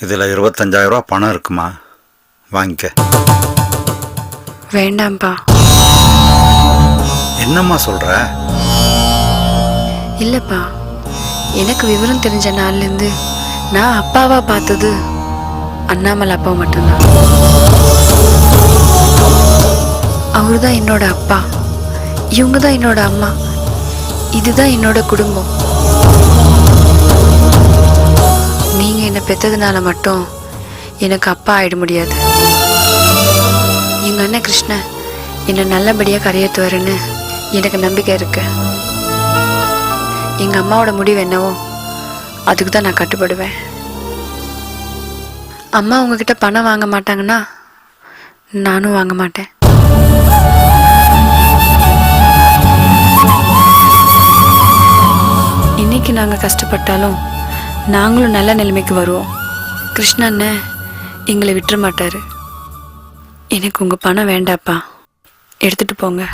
இதில் இருபத்தஞ்சாயிரம் ரூபா பணம் இருக்குமா? வாங்கிக்க. வேண்டாம்ப்பா என்னம்மா சொல்கிற இல்லைப்பா. எனக்கு விவரம் தெரிஞ்ச நாள்லேருந்து நான் அப்பாவா பார்த்தது அண்ணாமலை அப்பா மட்டும்தான். அவர் தான் என்னோட அப்பா. இவங்க தான் என்னோட அம்மா. இதுதான் என்னோட குடும்பம். பெற்றதுனால மட்டும் எனக்கு அப்பா ஆயிட முடியாது. எங்கள் அண்ணன் கிருஷ்ணன் என்னை நல்லபடியாக கரையேற்றுவாருன்னு எனக்கு நம்பிக்கை இருக்கு. எங்கள் அம்மாவோட முடிவு என்னவோ அதுக்கு தான் நான் கட்டுப்படுவேன். அம்மா உங்ககிட்ட பணம் வாங்க மாட்டாங்கன்னா நானும் வாங்க மாட்டேன். இன்னைக்கு நாங்கள் கஷ்டப்பட்டாலும் நாங்களும் நல்ல நிலைமைக்கு வருவோம். கிருஷ்ண அண்ணன் எங்களை விட்டுற மாட்டாரு. எனக்கு உங்கள் பணம் வேண்டாப்பா. எடுத்துட்டு போங்க.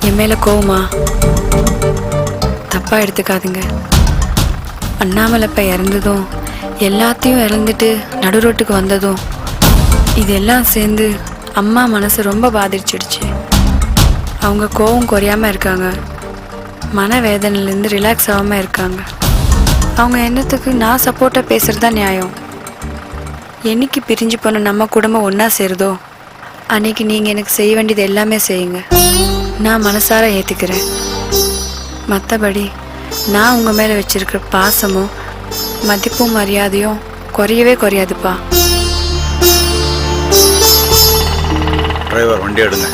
என் மேல கோவமா? தப்பா எடுத்துக்காதுங்க. அண்ணாமலைப்பா இறந்ததும் எல்லாத்தையும் இறந்துட்டு நடு ரோட்டுக்கு வந்ததும் இதெல்லாம் சேர்ந்து அம்மா மனசு ரொம்ப பாதிச்சிடுச்சு. அவங்க கோவம் குறையாம இருக்காங்க. மனவேதனையிலேருந்து ரிலாக்ஸ் ஆகாம இருக்காங்க. அவங்க எண்ணத்துக்கு நான் சப்போர்ட்டாக பேசுகிறது தான் நியாயம்? என்னைக்கு பிரிஞ்சு போன நம்ம குடும்பம் ஒன்றா சேருதோ? அன்னைக்கு நீங்கள் எனக்கு செய்ய வேண்டியது எல்லாமே செய்யுங்க. நான் மனசார ஏற்றுக்கிறேன் மற்றபடி நான் உங்கள் மேலே வச்சிருக்கிற பாசமும் மதிப்பும் மரியாதையும் குறையவே குறையாதுப்பா. டிரைவர் வண்டி எடுங்க.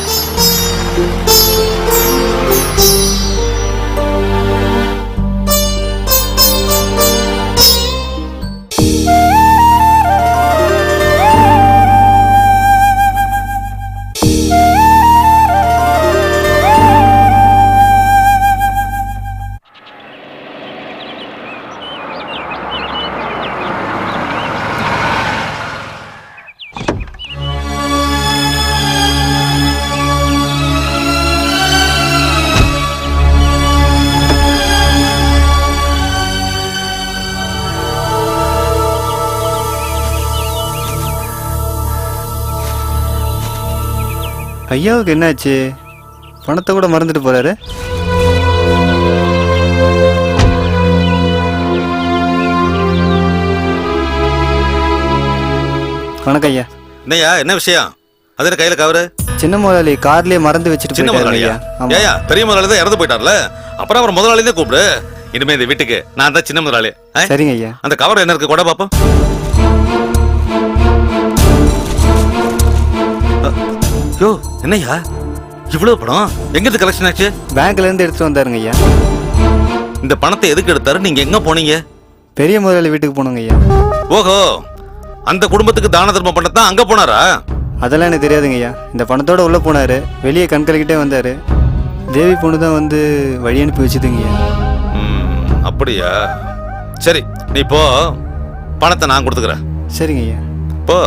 ஐயாவுக்கு என்னாச்சு? பணத்தை கூட மறந்துட்டு போறாரு. வணக்கம் ஐயா. என்னய்யா என்ன விஷயம்? அது என்ன கையில கவரு? சின்ன முதலாளி கார்லயே மறந்து வச்சுட்டு சின்ன போயிட்டாரு முதலாளியா? ஐயா. ஆமா. ஏயா பெரிய முதலாளி தான் இறந்து போயிட்டார்ல? அப்புறம் அப்புறம் முதலாளி தான் கூப்பிடு. இனிமே இந்த வீட்டுக்கு நான் தான் சின்ன முதலாளி. ஆ? சரிங்க ஐயா. அந்த கவர் என்ன இருக்கு? கூட பாப்போம். யோ என்னய்யா? இவ்வளவு பணம்? எங்க இருந்து கலெக்ஷன் ஆச்சு? பேங்க்ல இருந்து எடுத்துட்டு வந்தாருங்க ஐயா. இந்த பணத்தை எதுக்கு எடுத்தாரு? நீங்க எங்க போனீங்க? பெரிய முதலாளி வீட்டுக்கு போனோங்க ஐயா. ஓஹோ அந்த குடும்பத்துக்கு தான தர்மம் பண்ணத்தான் அங்க போனாரா? அதெல்லாம் எனக்கு தெரியாதுங்க ஐயா. இந்த பணத்தோட உள்ள போனாரு. வெளியே கண் கலக்கிட்டே வந்தாரு. தேவி பொண்ணு தான் வந்து வழி அனுப்பி வச்சுதுங்க ஐயா. அப்படியா? சரி நீ போ. பணத்தை நான் கொடுத்துக்கிறேன். சரிங்க ஐயா. போ.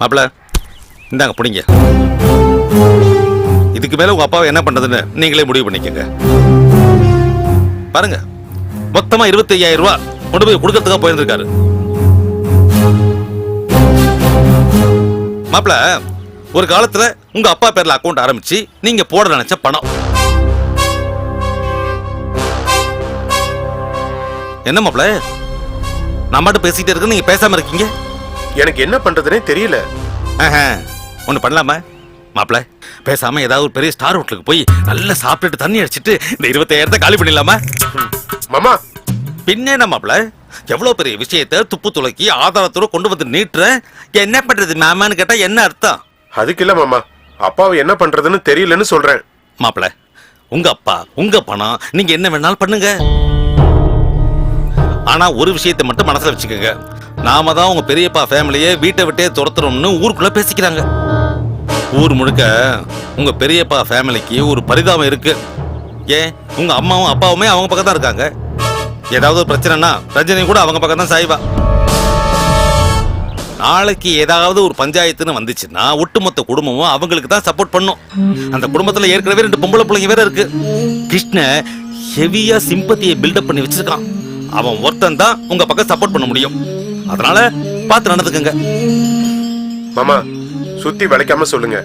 மாப்பிள இந்தாங்க பிடிங்க. இதுக்கு மேல உங்க அப்பாவை என்ன பண்றதுன்னு நீங்களே முடிவு பண்ணிக்கங்க. பாருங்க மொத்தமா இருபத்தி ஐயாயிரம் ரூபாய் கொண்டு போய் கொடுக்கறதுக்காக போயிருந்திருக்காரு. மாப்பிள ஒரு காலத்துல உங்க அப்பா பேர்ல அக்கௌண்ட் ஆரம்பிச்சு நீங்க போட நினைச்ச பணம். என்ன மாப்பிள நான் மட்டும் இருக்கு நீங்க பேசாம இருக்கீங்க? எனக்கு என்ன பண்றதுனே தெரியல. ஒன்று பண்ணலாமா? மாப்பிள பேசாம ஏதாவது ஒரு பெரிய ஸ்டார் ஹோட்டலுக்கு போய் நல்லா சாப்பிட்டுட்டு தண்ணி அடிச்சிட்டு இந்த இருபத்தாயிரத்தை காலி பண்ணிடலாமா? மாமா. பின்ன என்ன மாப்பிள? எவ்வளவு பெரிய விஷயத்தை துப்பு துளக்கி ஆதாரத்தோட கொண்டு வந்து நீட்டுற? என்ன பண்றது மாமான்னு கேட்டா என்ன அர்த்தம்? அதுக்கு இல்ல மாமா. அப்பாவை என்ன பண்றதுன்னு தெரியலன்னு சொல்றேன். மாப்பிள உங்க அப்பா உங்க பணம் நீங்க என்ன வேணாலும் பண்ணுங்க. ஆனா ஒரு விஷயத்தை மட்டும் மனசுல வச்சுக்கோங்க. நாம தான் உங்க பெரியப்பா ஃபேமிலியை வீட்டை விட்டே துரத்துறோம்னு ஊருக்குள்ள பேசிக்கிறாங்க. ஊர் முழுக்க உங்க பெரியப்பா ஃபேமிலிக்கு ஒரு பரிதாபம் இருக்கு. ஏன்? உங்க அம்மாவும் அப்பாவுமே அவங்க பக்கம் தான் இருக்காங்க. ஏதாவது ஒரு பிரச்சனைனா ரஜினி கூட அவங்க பக்கம் தான் சாய்வா. நாளைக்கு ஏதாவது ஒரு பஞ்சாயத்துன்னு வந்துச்சுன்னா ஒட்டுமொத்த குடும்பமும் அவங்களுக்கு தான் சப்போர்ட் பண்ணும். அந்த குடும்பத்துல ஏற்கனவே ரெண்டு பொம்பளை பிள்ளைங்க வேற இருக்கு. கிருஷ்ண ஹெவியா சிம்பத்தியை பில்டப் பண்ணி வச்சிருக்கான். அவன் ஒருத்தன் தான் உங்க பக்கம் சப்போர்ட் பண்ண முடியும். அதனால பார்த்து நடந்துக்கங்க. மாமா சுத்தி வளைக்காம சொல்லுங்க.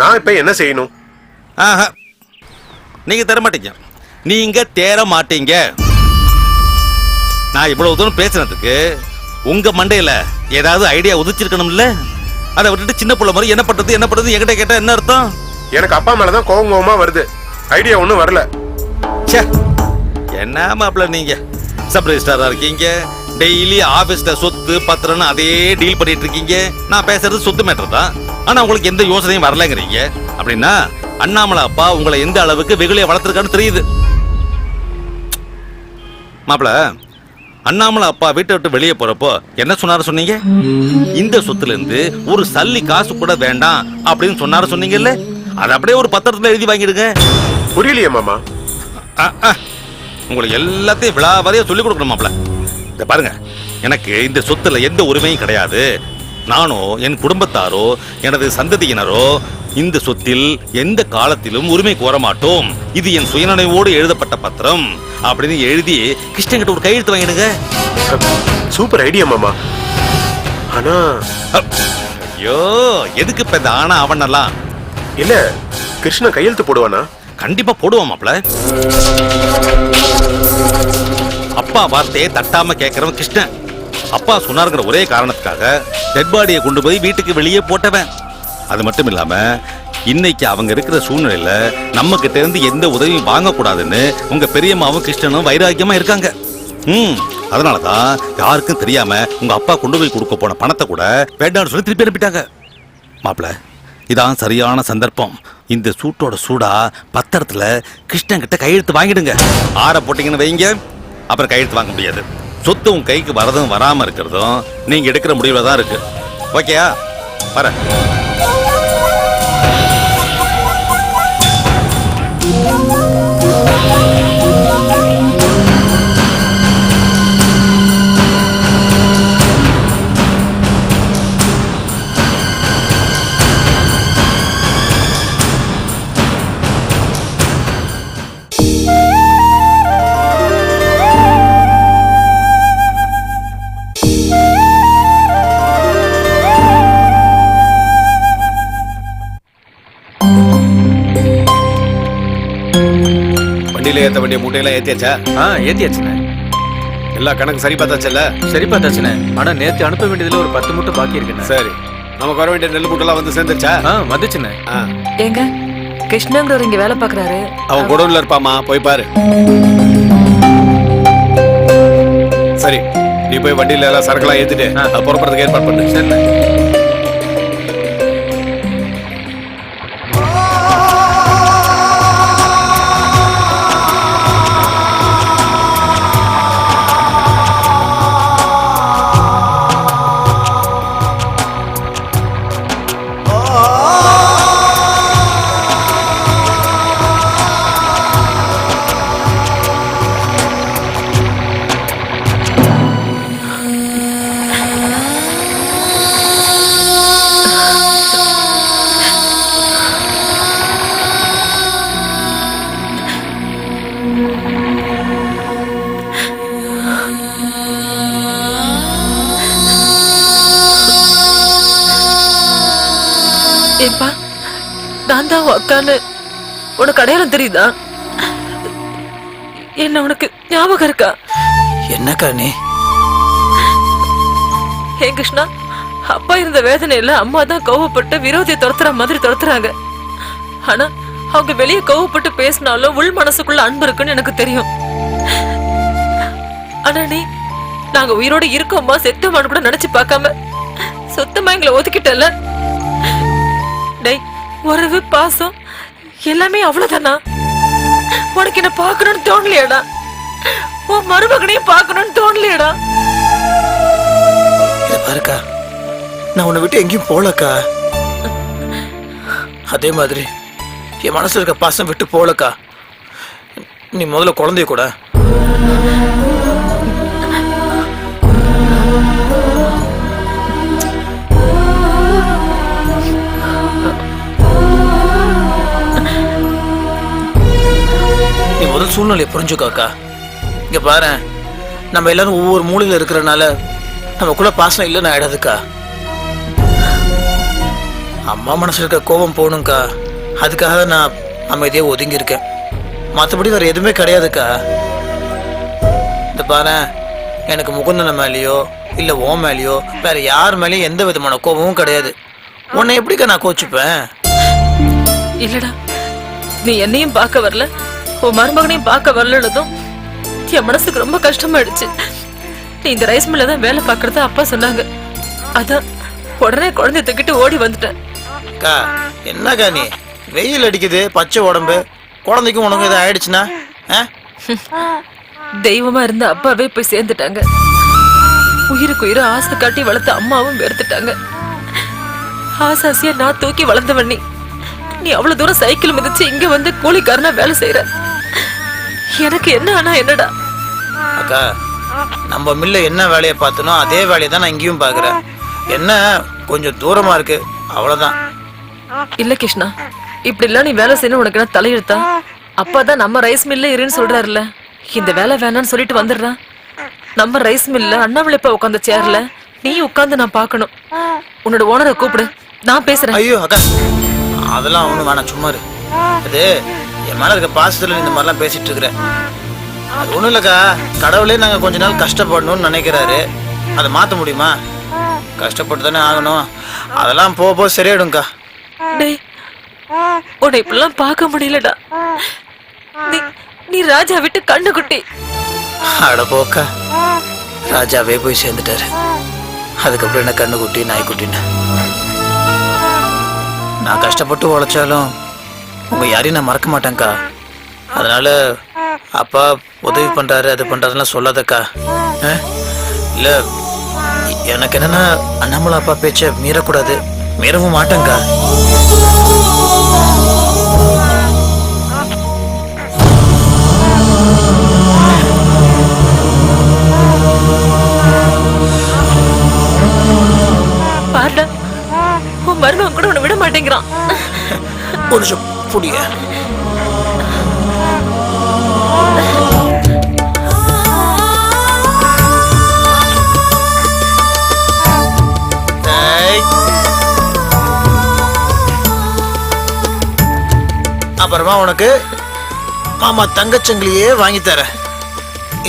நான் இப்ப என்ன செய்யணும்? ஆஹா நீங்க தர மாட்டீங்க. நீங்க தேர மாட்டீங்க. நான் இவ்வளவு தூரம் பேசுனதுக்கு உங்க மண்டையில ஏதாவது ஐடியா உதிச்சிருக்கணும்ல? அதை விட்டுட்டு சின்ன புள்ள மாதிரி என்ன பண்றது என்ன பண்றது என்கிட்ட கேட்டா என்ன அர்த்தம்? எனக்கு அப்பா மேலதான் கோவம் கோவமா வருது. ஐடியா ஒண்ணும் வரல. ச்சே என்ன மாப்பிள்ள நீங்க? சப் ரெஜிஸ்டாரா இருக்கீங்க. டெய்லி ஆபீஸ்ல சொத்து பத்திரம்னு அதே டீல் பண்ணிட்டு இருக்கீங்க நான் பேசுறது சொத்து மேட்டர் தான். ஆனா உங்களுக்கு எந்த யோசனையும் வரலங்கிறீங்க. அப்படின்னா அண்ணாமலை அப்பா உங்களை எந்த அளவுக்கு வெகுளிய வளர்த்துருக்கான்னு தெரியுது. மாப்பிள அண்ணாமலை அப்பா வீட்டை விட்டு வெளியே போறப்போ என்ன சொன்னாரு சொன்னீங்க? இந்த சொத்துல இருந்து ஒரு சல்லி காசு கூட வேண்டாம் அப்படின்னு சொன்னாரு சொன்னீங்கல்ல? அதை அப்படியே ஒரு பத்திரத்துல எழுதி வாங்கிடுங்க. புரியலையே மாமா. உங்களுக்கு எல்லாத்தையும் விழாவாரியா சொல்லிக் கொடுக்கணும் மாப்ள இந்த பாருங்க. எனக்கு இந்த சொத்துல எந்த உரிமையும் கிடையாது. நானோ என் குடும்பத்தாரோ எனது சந்ததியினரோ இந்த சொத்தில் எந்த காலத்திலும் உரிமை கோர மாட்டோம். இது என் சுயநினைவோடு எழுதப்பட்ட பத்திரம். அப்படின்னு எழுதி கிருஷ்ணன் கிட்ட ஒரு கையெழுத்து வாங்கிடுங்க. சூப்பர் ஐடியா மாமா. ஆனா. ஐயோ எதுக்கு இப்ப இந்த ஆனா அவனெல்லாம்? இல்ல கிருஷ்ணன் கையெழுத்து போடுவானா? கண்டிப்பா போடுவோம் மாப்ள அப்பா வார்த்தையை தட்டாம கேட்கிறவன் கிருஷ்ணன். அப்பா சொன்னாருங்கிற ஒரே காரணத்துக்காக டெட் பாடியை கொண்டு போய் வீட்டுக்கு வெளியே போட்டவன். அது மட்டும் இல்லாம இன்னைக்கு அவங்க இருக்கிற சூழ்நிலையில நம்ம கிட்ட இருந்து எந்த உதவியும் வாங்கக்கூடாதுன்னு உங்க பெரியம்மாவும் கிருஷ்ணனும் வைராக்கியமா இருக்காங்க. ம் அதனாலதான் யாருக்கும் தெரியாம உங்க அப்பா கொண்டு போய் கொடுக்க போன பணத்தை கூட வேண்டாம்னு சொல்லி திருப்பி அனுப்பிட்டாங்க. மாப்பிள இதான் சரியான சந்தர்ப்பம். இந்த சூட்டோட சூடா பத்திரத்துல கிருஷ்ணன் கிட்ட கையெழுத்து வாங்கிடுங்க. ஆற போட்டீங்கன்னு வைங்க. அப்புறம் கையெழுத்து வாங்க முடியாது. சொத்து உன் கைக்கு வரதும் வராமல் இருக்கிறதும் நீங்கள் எடுக்கிற முடிவில் தான் இருக்கு. ஓகேயா வரேன் வண்டியில ஏத்த வேண்டிய மூட்டையெல்லாம் ஏத்தியாச்சா? ஆ ஏத்தியாச்சுண்ணே. எல்லா கணக்கு சரி பார்த்தாச்சுல்ல? சரி பார்த்தாச்சுண்ணே. ஆனா நேத்து அனுப்ப வேண்டியதுல ஒரு பத்து மூட்டை பாக்கி இருக்குண்ணே. சரி. நமக்கு வர வேண்டிய நெல் மூட்டைலாம் வந்து சேர்ந்துருச்சா? ஆ வந்துச்சுண்ணே. ஆ. ஏங்க கிருஷ்ணங்கிறவர் இங்க வேலை பாக்குறாரு அவன் குடோன்ல இருப்பாமா போய் பாரு. சரி நீ போய் வண்டியில எல்லாம் சரக்குலாம் ஏத்திட்டு புறப்படுறதுக்கு ஏற்பாடு பண்ணு. சரிண்ணே. நான் தான் அக்கான்னு உனக்கு அடையாளம் தெரியுதா? என்ன உனக்கு ஞாபகம் இருக்கா? என்னக்கா நீ? ஹே கிருஷ்ணா அப்பா இருந்த வேதனையில அம்மா தான் கோவப்பட்டு விரோதியை துரத்துற மாதிரி துரத்துறாங்க. ஆனா அவங்க வெளியே கோவப்பட்டு பேசினாலும் உள் மனசுக்குள்ள அன்பு இருக்குன்னு எனக்கு தெரியும். ஆனா நீ நாங்க உயிரோட இருக்கோமா செத்தோமான்னு கூட நினைச்சு பார்க்காம சுத்தமா எங்களை ஒதுக்கிட்டல டேய் உறவு பாசம் எல்லாமே அவ்வளவுதானா? உனக்கு என்ன பார்க்கணும்னு தோணலையாடா? உன் மருமகனையும் பார்க்கணும்னு தோணலையாடா? இதை பாருக்கா நான் உன்னை விட்டு எங்கேயும் போகலக்கா. அதே மாதிரி என் மனசில் இருக்க பாசம் விட்டு போகலக்கா. நீ முதல்ல குழந்தைய கூட. நீ சூழ்நிலையை சூழ்நிலையை புரிஞ்சுக்கோக்கா இங்க பாரு நம்ம எல்லாரும் ஒவ்வொரு மூலையில இருக்கிறனால நம்ம கூட பாசனம் இல்லைன்னு ஆயிடாதுக்கா அம்மா மனசில் இருக்க கோபம் போகணும்க்கா. அதுக்காக தான் நான் அமைதியாக ஒதுங்கி இருக்கேன். மற்றபடி வேற எதுவுமே கிடையாதுக்கா இந்த பாரு எனக்கு முகுந்தன மேலேயோ இல்லை ஓ மேலேயோ வேற யார் மேலேயும் எந்த விதமான கோபமும் கிடையாது. உன்னை எப்படிக்கா நான் கோச்சுப்பேன்? இல்லடா நீ என்னையும் பார்க்க வரல? உன் மருமகனையும் பார்க்க வரலனதும் என் மனசுக்கு ரொம்ப கஷ்டமாயிடுச்சு. நீ இந்த ரைஸ் மில்ல தான் வேலை பார்க்கறத அப்பா சொன்னாங்க. அதான் உடனே குழந்தைய தூக்கிட்டு ஓடி வந்துட்டேன். அக்கா என்னக்கா நீ? வெயில் அடிக்குது பச்சை உடம்பு. குழந்தைக்கும் உனக்கு எதாவது ஆயிடுச்சுன்னா? தெய்வமா இருந்த அப்பாவே போய் சேர்ந்துட்டாங்க. உயிருக்கு உயிரை ஆசை காட்டி வளர்த்த அம்மாவும் வெறுத்துட்டாங்க ஆசாசியா நான் தூக்கி வளர்ந்தவன் நீ அவ்வளவு தூரம் சைக்கிள் மிதிச்சு இங்க வந்து கூலிக்காரனா வேலை செய்யற எனக்கு என்ன ஆனா என்னடா? அக்கா நம்ம மில்ல என்ன வேலையை பார்த்தனோ அதே வேலையை தான் நான் இங்கேயும் பார்க்குறேன். என்ன கொஞ்சம் தூரமா இருக்கு. அவ்வளோதான் இல்ல கிருஷ்ணா இப்படி எல்லாம் நீ வேலை செய்யணும் உனக்கு என்ன தலையெழுத்தா? அப்பா தான் நம்ம ரைஸ் மில்ல இருன்னு சொல்றாருல்ல. இந்த வேலை வேணாம்னு சொல்லிட்டு வந்துடுறான் நம்ம ரைஸ் மில்ல அண்ணாமலை இப்ப உட்காந்த சேர்ல நீ உட்கார்ந்து நான் பார்க்கணும். உன்னோட ஓனரை கூப்பிடு. நான் பேசுறேன். ஐயோ அக்கா. அதெல்லாம் ஒன்றும் வேணாம் சும்மா இரு. அது என் மேலே இருக்க பாசத்தில் இந்த மாதிரிலாம் பேசிட்டு இருக்கிற. அது ஒன்றும் இல்லைக்கா. கடவுளே நாங்கள் கொஞ்ச நாள் கஷ்டப்படணும்னு நினைக்கிறாரு. அதை மாற்ற முடியுமா? கஷ்டப்பட்டு தானே ஆகணும். அதெல்லாம் போக போக சரியாயிடும்க்கா. டேய் உன்னை இப்படிலாம் பார்க்க முடியலடா. நீ நீ ராஜா விட்டு கண்ணு குட்டி அட போக்கா. ராஜாவே போய் சேர்ந்துட்டாரு. அதுக்கப்புறம் என்ன கண்ணு குட்டி நாய்க்குட்டின்னு? நான் கஷ்டப்பட்டு உழைச்சாலும் உங்க யாரையும் நான் மறக்க மாட்டேன்க்கா. அதனால அப்பா உதவி பண்றாரு அது பண்றாருலாம் சொல்லாதக்கா. ஆ? இல்ல எனக்கு என்னன்னா அண்ணாமலை அப்பா பேச்ச மீறக்கூடாது. மீறவும் மாட்டேங்க்கா மாட்டேங்கிறான் ஒரு நிமிஷம் அப்புறமா உனக்கு மாமா தங்கச்சங்கிலியே வாங்கி தரேன்.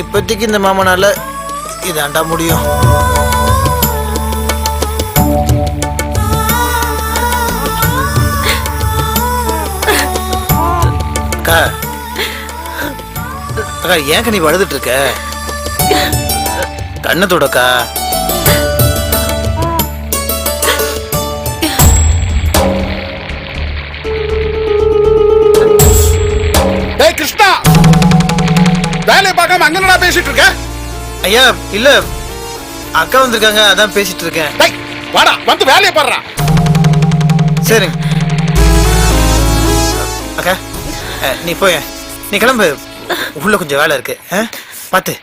இப்போதைக்கு இந்த மாமனால இதாண்டா முடியும். அக்கா. அக்கா ஏன் நீ வழுதுட்டு இருக்க கண்ணை தொடக்கா. டேய் கிருஷ்ணா. வேலையை பார்க்காம அங்க என்னடா பேசிட்டு இருக்க ஐயா இல்ல. அக்கா வந்திருக்காங்க அதான் பேசிட்டு இருக்கேன் டேய் வாடா வந்து வேலையை பாடுறா சரிங்க. அக்கா. நீ போய் நீ கிளம்பு. உள்ள கொஞ்சம் வேலை இருக்கு. பார்த்து.